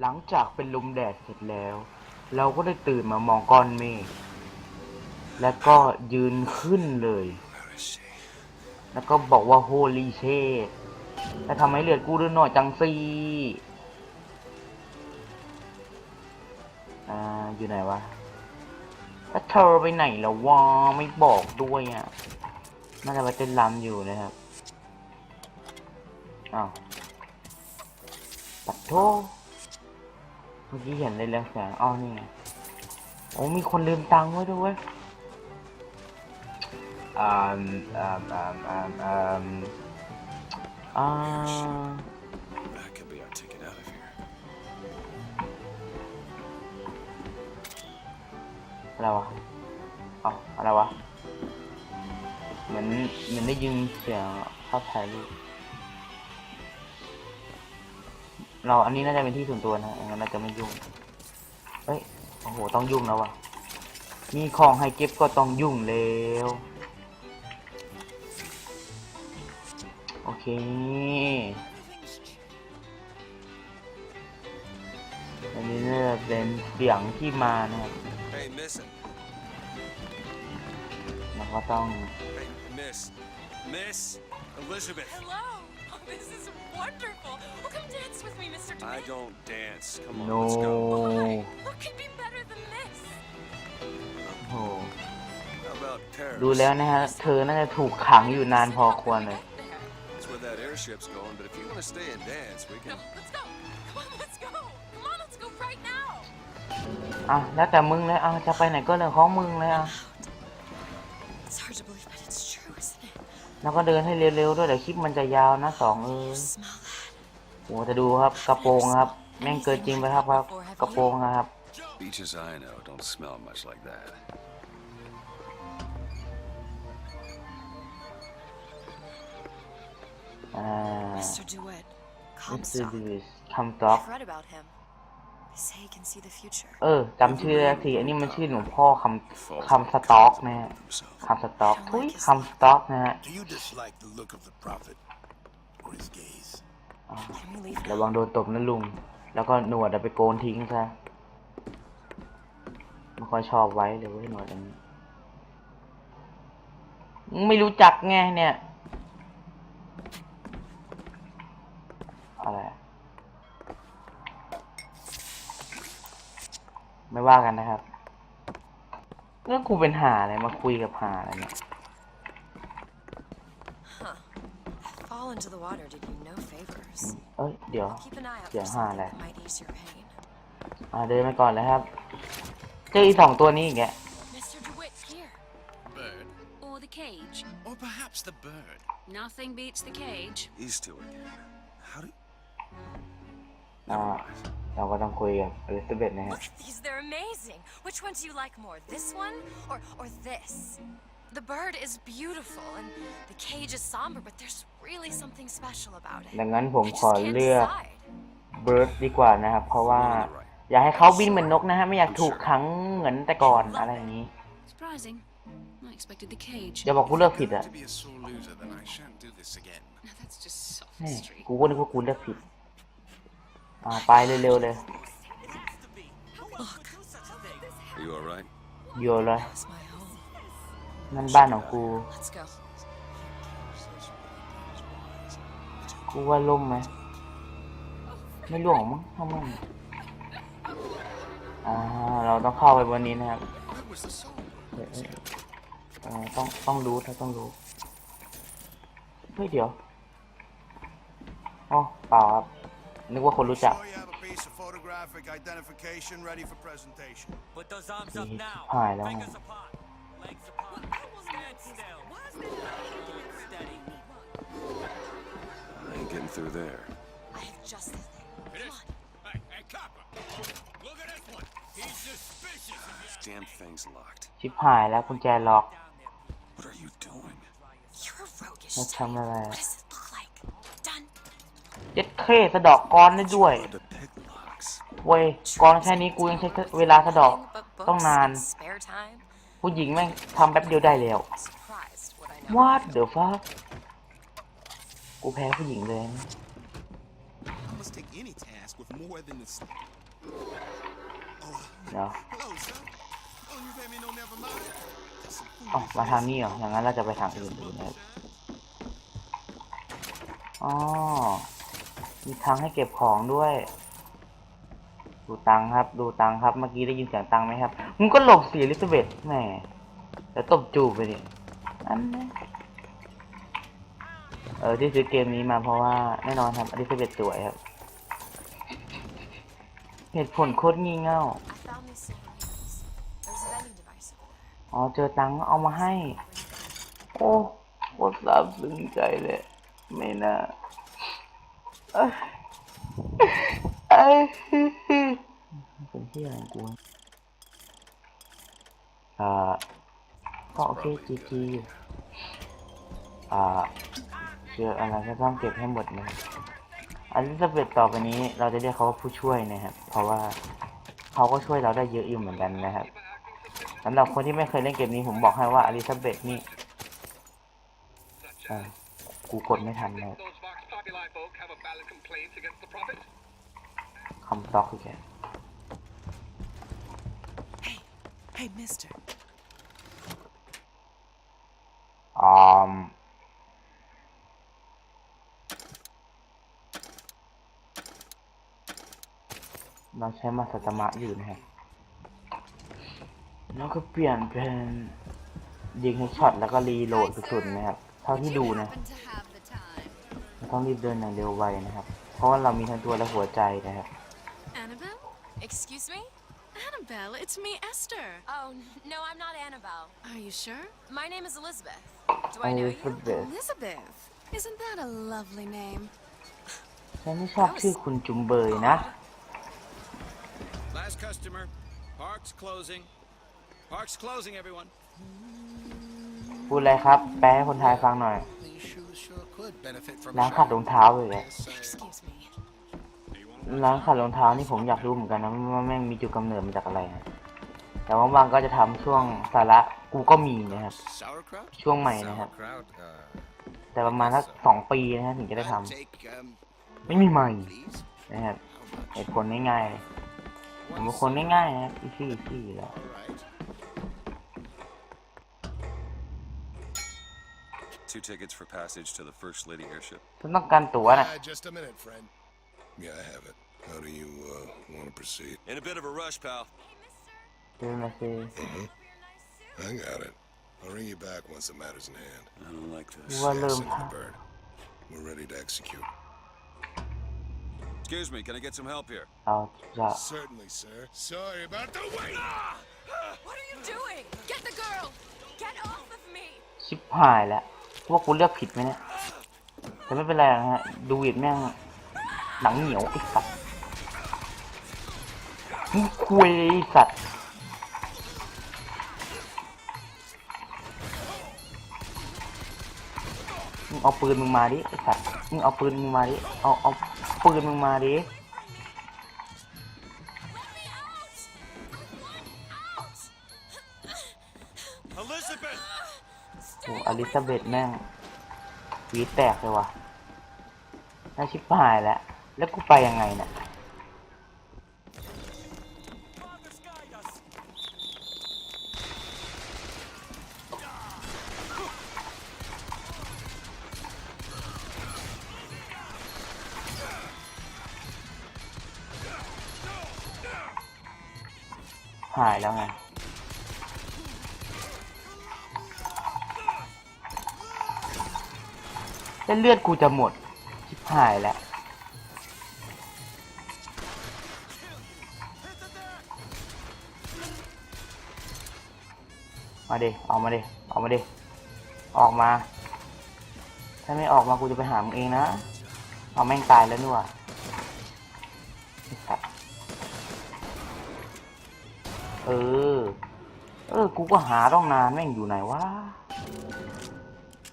หลังจากเป็นลมแดดเสร็จแล้ว เราก็ได้ตื่นมามองก้อนเมฆและก็ยืนขึ้นเลย แล้วก็บอกว่าโฮลีเชตแล้วทำให้เลือดกูเลือดหน่อยจังซีอ่าอยู่ไหนวะแล้วเธอไปไหนแล้ววะไม่บอกด้วยอะน่าจะไปเต้นรำอยู่นะครับอ้าวปัดโท มื่อกี้เห็นเลยเรืองแสงอ้อนี่ไงโอ้มีคนลืมตังค์ไว้ด้วยเวยอ่าอ่าอ่าอ่าอ่าอ่า That could be our ticket out of here. อะไรวะอ๋ออะไรวะ เหมือนเหมือนได้ยินเสียงภาพถ่ายรูป เราอันนี้น่าจะเป็นที่ส่วนตัวนะงั้นเราจะไม่ยุ่งเฮ้ยโอ้โหต้องยุ่งแล้ววะมีของให้เก็บก็ต้องยุ่งแล้วโอเคอันนี้น่าจะเป็นเสียงที่มานะครับ Hey, missing. แล้วก็ต้อง Hey, Miss. Miss Elizabeth. Hello! Oh, this is wonderful. Well, come dance with me, Mr. I DeWitt. don't dance. Come on, no let's go. Why? What could be better than this? โอ้โห How about Paris? ดูแล้วนะฮะ เธอน่าจะถูกขังอยู่นานพอควรเลย There. That's where that airship's going, but if you want to stay and dance, we No, can. let's go. Come on, let's go. Come on, let's go right now. อะแล้วแต่มึงเลยอะจะไปไหนก็เรื่องของมึงเลยอะ แล้วก็เดินให้เร็วๆด้วยเดี๋ยวคลิปมันจะยาวนะสองเออ Smell that? โอ้จะดูครับกระโปรงครับ แม่งเกินจริงไปครับครับ กระโปรงนะครับ Beaches I know don't smell much like that. อ่า Mr. DeWitt, มิสเตอร์ Comstock. ดิสคัมต็อก เออจำชื่อได้ทีอันนี้มันชื่อหลวงพ่อคำคำสต็อกนะฮะ Himself. คำสต็อกทุยคำสต็อกนะฮะ Do you dislike the look of the prophet or his gaze? Can we leave ระ now? วังโดนตบนะลุง แล้วก็หนวดเอาไปโกนทิ้งซะไม่ค่อยชอบไว้เลยเว้ยหนวดอันนี้มึงไม่รู้จักไงเนี่ย อะไรอะ ไม่ว่ากันนะครับ แล้วกูเป็นหาอะไรมาคุยกับหาอะไรเนี่ย Huh. Fall into the water did you no favors. เอ้ยเดี๋ยว Keep an eye out เสีย for งหา something อะไร that might ease your pain. อ่าเดินไปก่อนเลยครับ เจออีกสองตัวนี้อีกแก Mr. DeWitt, here. bird, Or the cage. or perhaps the bird. Nothing beats the cage. These two again. How do? อ่า Never mind. เราก็ต้องคุยกับอลิซาเบธนะฮะ Look at these, they're amazing. Which one do you like more, this one or, or this? The bird is beautiful and the cage is somber, but there's really something special about it. ดังนั้นผม I ขอ just can't เลือก decide. เบิร์ดดีกว่านะครับ เพราะว่า อยากให้เขาบินเหมือนนกนะฮะ ไม่อยากถูกขังเหมือนแต่ก่อนอะไรอย่างนี้ Surprising. I expected the cage. อย่าบอกกูเลือกผิด Going อะ to be a sore loser, then I shan't do this again. Now that's just แม่ sophistry. กูก็นึกว่ากูเลือกผิด อ่าไปเร็วๆเลย Are you all right? โยนเลย It's my home. นั่นบ้านของกู Let's go. กูว่าล่มไหมไม่ล่วงมั้งทำไมอ่าเราต้องเข้าไปบนนี้นะครับ Where was the soul? เอ้ยเอ้ยเออต้องต้องรู้ถ้าต้องรู้เฮ้ยเดี๋ยวอ๋อเปล่าครับ นึกว่าคนรู้จัก Sure you have a piece of photographic identification ready for presentation. Put those arms up now. Hi, Long. Fingers apart. Legs apart. Stand still. Steady. I ain't getting through there. I have just the thing. Come on. Hey, hey, copper! Look at this one. He's suspicious. This damn thing's locked. ชิบหายแล้วกุญแจล็อก What are you doing? You're a roguish มา type. ทำอะไร เข้สะดอกก้อนได้ด้วยเว้ยก้อนแค่นี้กูยังใช้เวลาสะดอกต้องนาน ผู้หญิงแม่งทำแป๊บเดียวได้แล้ววาดเดี๋ยวฟ้ากูแพ้ผู้หญิงเลยเดี๋ยวอ๋อมาทางนี้เหรออย่างนั้นเราจะไปทางอื่นดีนะอ๋อ มีทางให้เก็บของด้วย ดูตังครับ ดูตังครับ เมื่อกี้ได้ยินเสียงตังไหมครับ มึงก็หลบสิอลิซเบธแหมแล้วตบจูบไปดิอันนี้เออที่ซื้อเกมนี้มาเพราะว่าแน่นอนครับอลิซาเบธสวยครับ เหตุผลโคตรงี่เง่า อ๋อเจอตังค์เอามาให้ โอ้โคตรซาบซึ้งใจเลย ไม่น่า เอ้ยเอ้ยเป็นที่อะไรของกูวะอ่าก็โอเคจีจีอ่าเจออะไรก็ต้องเก็บให้หมดนะครับอลิซาเบธต่อไปนี้เราจะเรียกเขาว่าผู้ช่วยนะครับ เพราะว่าเขาก็ช่วยเราได้เยอะอยู่เหมือนกันนะครับสำหรับคนที่ไม่เคยเล่นเกมนี้ผมบอกให้ว่าอลิซาเบธนี่อ่ากูกดไม่ทันเล คำต็อกคือแก Hey, mister. อ่าเราใช้มาสตมะอยู่นะครับแล้วก็เปลี่ยนเป็นยิงให้ช็อตแล้วก็รีโหลดกระสุนนะครับ เท่าที่ดูนะ Happen to have the time. เราต้องรีบเดินอย่างเร็วไวนะครับ เพราะว่าเรามีทั้งตัวและหัวใจนะครับ Annabelle? Excuse me? Annabelle, it's me, Esther. Oh, no, I'm not Annabelle. Are you sure? My name is Elizabeth. Do อ I know ลิ you? ซาเบธ Elizabeth. Isn't that a lovely name? ฉันไม่ชอบชื่อคุณจุมเบยนะ Last customer. Park's closing. Park's closing, everyone. พูดอะไรครับ แปลให้คนไทยฟังหน่อย These shoes sure could benefit from ร้านขัดรองเท้าเลยอะ Excuse me. ร้านขัดรองเท้านี่ผมอยากรู้เหมือนกันนะว่าแม่งมีจุดกำเนิดมาจากอะไรนะแต่ว่างๆก็จะทำช่วงสาระกูก็มีนะครับ Sauerkraut? ช่วงใหม่นะครับ Sauerkraut? Uh, แต่ประมาณสักสองปีนะฮะถึงจะได้ทำ I'll take, um, ไม่มีใหม่ please. นะครับ How much? เหตุผลง่ายๆผมเป็นคนง่ายๆนะอีซี่อีซี่อยู่แล้ว All right. Two tickets for passage to the First Lady airship. ฉันต้องการตั๋วน่ะ Yeah, I have it. How do you, uh, want to proceed? In a bit of a rush, pal. เดินมาสิ I got it. I'll ring you back once the matter's in hand. I don't like กู this. ว่า Yeah, เริ่ม send the bird. We're ready to execute. Excuse me, can I get some help here? เราจะ Certainly, sir. Sorry about the wait. What are you doing? Get the girl! Get off of me! ชิบหายแล้วว่ากูเลือกผิดไหมเนี่ยแต่ไม่เป็นไรนะฮะ ดูวิดแม่ง หนังเหนียวไอ้สัตว์มึงคุยไอ้สัตว์มึงเอาปืนมึงมาดิไอ้สัตว์มึงเอาปืนมึงมาดิเอาเอาปืนมึงมาดิ Elizabeth! โอ้อลิซาเบธแม่งหวีดแตกเลยว่ะน่าชิบหายแล้ว แล้วกูไปยังไงเนี่ยหายแล้วไงแล้วเลือดกูจะหมดชิบหายแล้ว มาดิออกมาดิออกมาดิออกมา ถ้าไม่ออกมากูจะไปหามึงเองนะเอาแม่งตายแล้วนี่วะสัตว์เออ เออ กูก็หาต้องนานแม่งอยู่ไหนวะ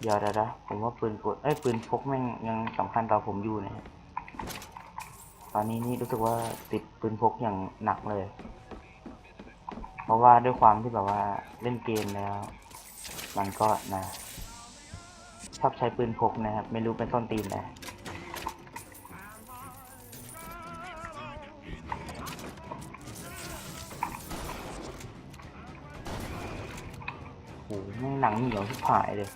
เดี๋ยวเดี๋ยวเดี๋ยวผมว่าปืนกดเอ้ยปืนพกแม่งยังสำคัญต่อผมอยู่นะตอนนี้นี่รู้สึกว่าติดปืนพกอย่างหนักเลย ราะว่าด้วยความที่แบบว่าเล่นเกมแล้ว มันก็นะ ชอบใช้ปืนพกนะครับ ไม่รู้เป็นต้นตีนนะโอ้โหหนังเหนียวที่ผายเลย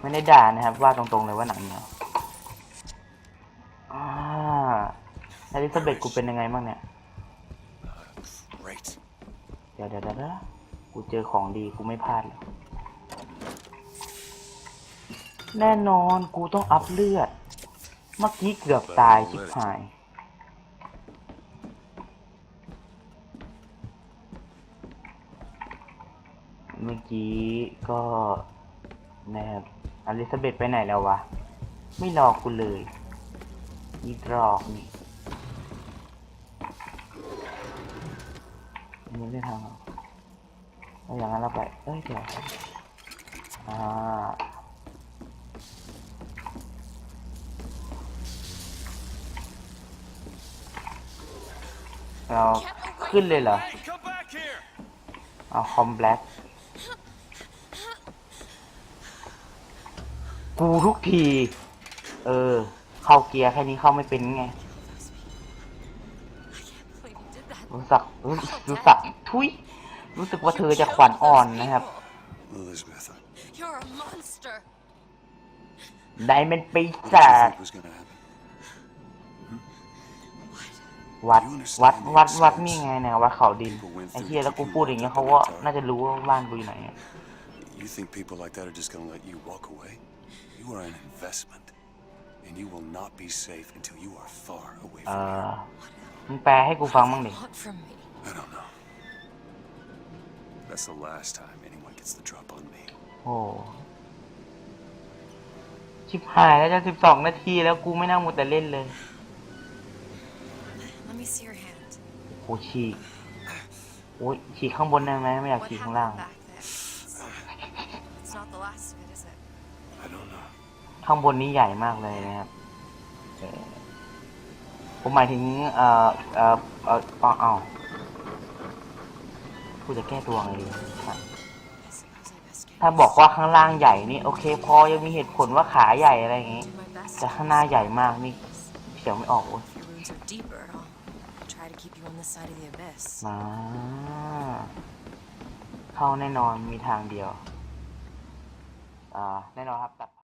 ไม่ได้ด่านะครับ ว่าตรงๆเลยว่าหนังเหนียวอ่าอลิซาเบธกูเป็นยังไงบ้างเนี่ย Great. เดี๋ยวเดี๋ยวเดี๋ยวกูเจอของดีกูไม่พลาดหรอกแน่นอนกูต้องอัพเลือด เมื่อกี้เกือบตายชิบหาย เมื่อกี้ก็นะครับอลิซาเบธไปไหนแล้ววะ ไม่รอกูเลยมีตรอกนี่ อันนี้ไม่ทางหรอเอาอย่างนั้นเราไปเอ้ยเดี๋ยวอ่าเราขึ้นเลยเหรอเอาคอมแบล็กกูทุกที เออ เข้าเกียร์แค่นี้เข้าไม่เป็นไง you did that. รู้สึกรู้รู้สึกทุยรู้สึกว่าเธอจะขวัญอ่อนนะครับ Elizabeth, I 'Cause You're a monster. ได้เป็นปี what did ศา you จ think was gonna happen? วัดวัดวัดวัดนี่ไงเนี่ยวัดเขาดินไอ้เหี้ยแล้วกูพูดอย่างเงี้ยเขาก็น่าจะรู้ว่าบ้านกูอยู่ไหนอะ You think people like that are just gonna let you walk away? You are an investment, and you will not be safe until you are far away เอ from อ here. มึงแปลให้กูฟังบ้างดิ Want from me? I don't know. That's the last time anyone gets the drop on me. โอ้ชิบหายแล้วจะสิบสองนาทีแล้วกูไม่น่ามูแต่เล่นเลย Let me see your hand. โอ้ฉีกโอ้ยฉีกข้างบนได้ไหมไม่อยาก What ฉีกข้าง happened ล่าง back there? It's not the last of it, is it? I don't know. ข้างบนนี้ใหญ่มากเลยนะครับเออ ผมหมายถึง เอ่อ เอ่อ เอ่อเอาเอากูจะแก้ตัวไงดีครับ I suppose I best get ถ้าบอกว่าข้างล่างใหญ่นี่ โอเค พอยังมีเหตุผลว่าขาใหญ่อะไรอย่างงี้ do my best. แต่ข้างหน้าใหญ่มากนี่เขียวไม่ออกเว้ย If your wounds are deeper, I'll try to keep you on this side of the abyss. มาเข้าแน่นอนมีทางเดียว อ่า แน่นอนครับตัด